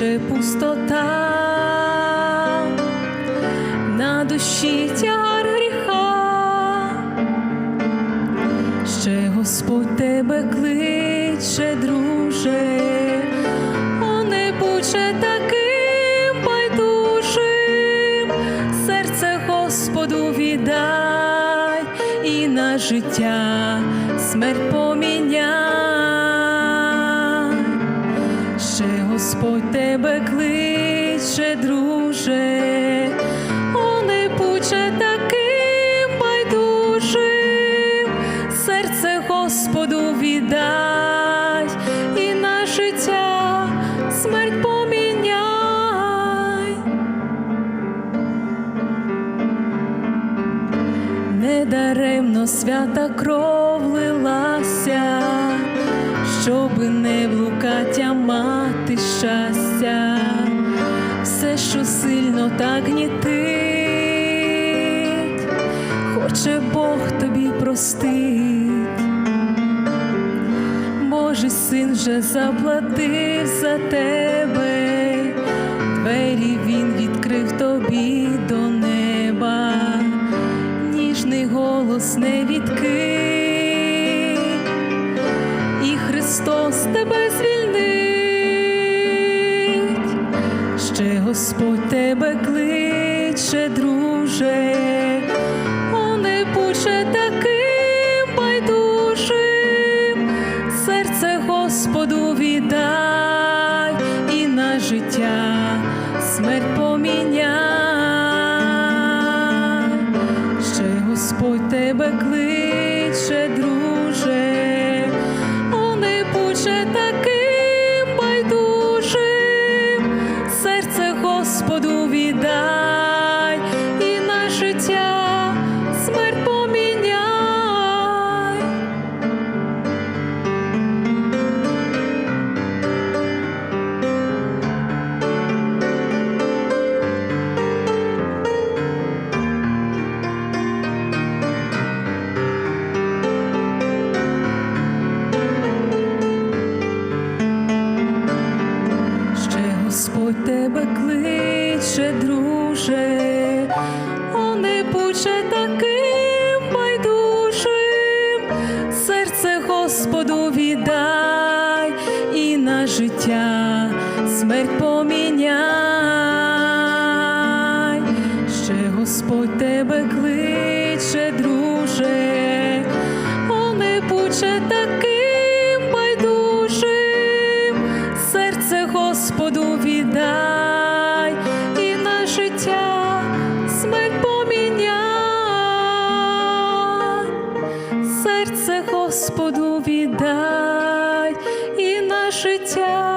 лише пустота, на душі тягар гріха, ще Господь тебе кличе, друже, не будьше таким байдужим, серце Господу віддай і на життя смерть поміняй, Господь тебе кличе, друже, о не таким байдужим, серце Господу віддай і на життя смерть поміняй. Недаремно свята кров лилася, щоби не блукаття мати щастя, все, що сильно так гнітить, хоче Бог тобі простить. Божий син вже заплатив за тебе, двері він відкрив тобі до неба, ніжний голос не відкинь, і Христос тебе звільнить, Господь тебе кличе, друже, о не будьше таким байдужим, серце Господу віддай і на життя смерть поміняй, ще Господь тебе кличе, Господу кличе, друже, о не будьше таким байдужим, серце Господу віддай і на життя смерть поміняй, ще Господь тебе кличе, Господу віддай і на життя.